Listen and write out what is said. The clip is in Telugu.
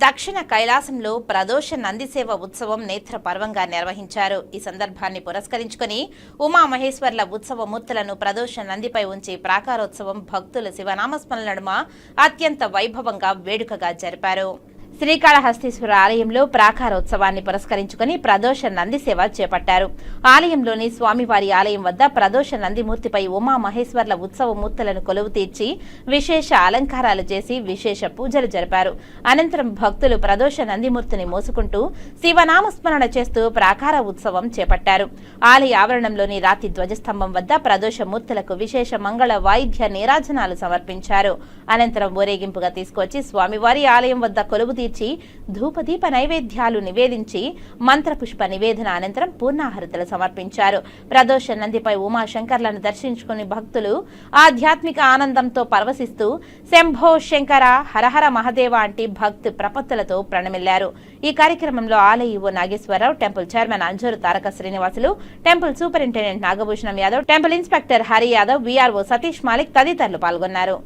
దక్షిణ కైలాసంలో ప్రదోష నందిసేవ ఉత్సవం నేత్ర పర్వంగా నిర్వహించారు. ఈ సందర్భాన్ని పురస్కరించుకుని ఉమామహేశ్వర్ల ఉత్సవమూర్తులను ప్రదోష నందిపై ఉంచి ప్రాకారోత్సవం భక్తుల శివనామస్మరణ నడుమ అత్యంత వైభవంగా వేడుకగా జరిపారు. శ్రీకాళహస్తీశ్వర ఆలయంలో ప్రాకారోత్సవాన్ని పురస్కరించుకుని ప్రదోష నంది సేవ చేపట్టారు. ఆలయంలోని స్వామివారి ఆలయం వద్ద ప్రదోష నందిమూర్తిపై ఉమా మహేశ్వర్ల ఉత్సవ మూర్తులను కొలువు తీర్చి విశేష అలంకారాలు చేసి విశేష పూజలు జరిపారు. అనంతరం భక్తులు ప్రదోష నందిమూర్తిని మోసుకుంటూ శివనామస్మరణ చేస్తూ ప్రాకార ఉత్సవం చేపట్టారు. ఆలయ ఆవరణంలోని రాతి ధ్వజస్తంభం వద్ద ప్రదోష మూర్తులకు విశేష మంగళ వాయిద్య నీరాజనాలు సమర్పించారు. అనంతరం ఊరేగింపుగా తీసుకొచ్చి స్వామివారి ఆలయం వద్ద కొలువు తీర్చి ధూపదీప నైవేద్యాలు నివేదించి మంత్రపుష్ప నివేదన అనంతరం పూర్ణాహరితలు సమర్పించారు. ప్రదోష నందిపై ఉమాశంకర్లను దర్శించుకుని భక్తులు ఆధ్యాత్మిక ఆనందంతో పరవశిస్తూ శంభో శంకర హరహర మహదేవ అంటి భక్తి ప్రపత్తులతో ప్రణమిల్లారు. ఈ కార్యక్రమంలో ఆలయ Nageswararao temple chairman Anjuru Taraka Srinivasulu temple superintendent Nagabhushanam Yadav temple inspector Hari Yadav VRO Satish Malik తదితరులు పాల్గొన్నారు.